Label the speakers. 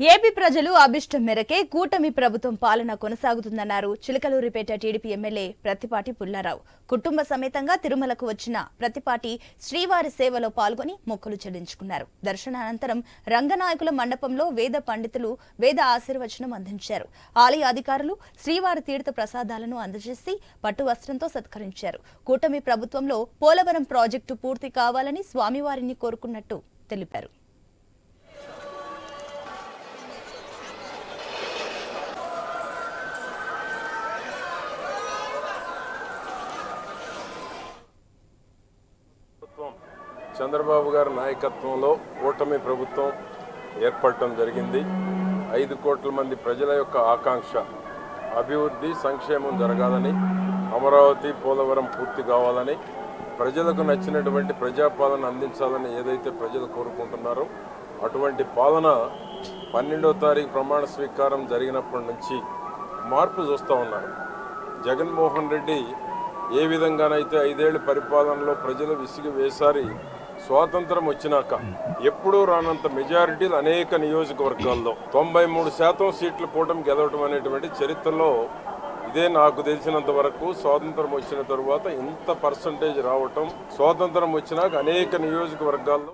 Speaker 1: AP ప్రజలు అభిష్టం మేరకే కూటమి ప్రభుత్వం పాలన కొనసాగుతుందన్నారు. Chilakaluripet TDP MLA Prathipati Pullarao. కుటుంబ సమేతంగా తిరుమలకు వచ్చిన ప్రతిపాటి శ్రీవారి సేవలో పాల్గొని మొక్కలు చెల్లించుకున్నారు. దర్శనానంతరం రంగనాయకుల మండపంలో వేద పండితులు వేద ఆశీర్వచనం అందించారు. ఆలయ అధికారులు శ్రీవారి తీర్థ ప్రసాదాలను అందజేసి పట్టు వస్త్రంతో సత్కరించారు. కూటమి ప్రభుత్వంలో పోలవరం ప్రాజెక్టు పూర్తి కావాలని స్వామివారిని కోరుకున్నట్టు తెలిపారు.
Speaker 2: చంద్రబాబు గారి నాయకత్వంలో కూటమి ప్రభుత్వం ఏర్పడటం జరిగింది. ఐదు కోట్ల మంది ప్రజల యొక్క ఆకాంక్ష అభివృద్ధి సంక్షేమం జరగాలని అమరావతి పోలవరం పూర్తి కావాలని ప్రజలకు నచ్చినటువంటి ప్రజాపాలన అందించాలని ఏదైతే ప్రజలు కోరుకుంటున్నారో అటువంటి పాలన పన్నెండో తారీఖు ప్రమాణ స్వీకారం జరిగినప్పటి నుంచి మార్పు చూస్తూ ఉన్నారు. జగన్మోహన్ రెడ్డి ఏ విధంగానైతే ఐదేళ్ళ పరిపాలనలో ప్రజలు విసిగి వేసారి స్వాతంత్రం వచ్చినాక ఎప్పుడూ రానంత మెజారిటీలు అనేక నియోజకవర్గాల్లో తొంభై మూడు శాతం సీట్లు కూటమి గెలవడం అనేటువంటి చరిత్రలో ఇదే నాకు తెలిసినంత వరకు స్వాతంత్రం వచ్చిన తరువాత ఇంత పర్సంటేజ్ రావటం స్వాతంత్రం వచ్చినాక అనేక నియోజకవర్గాల్లో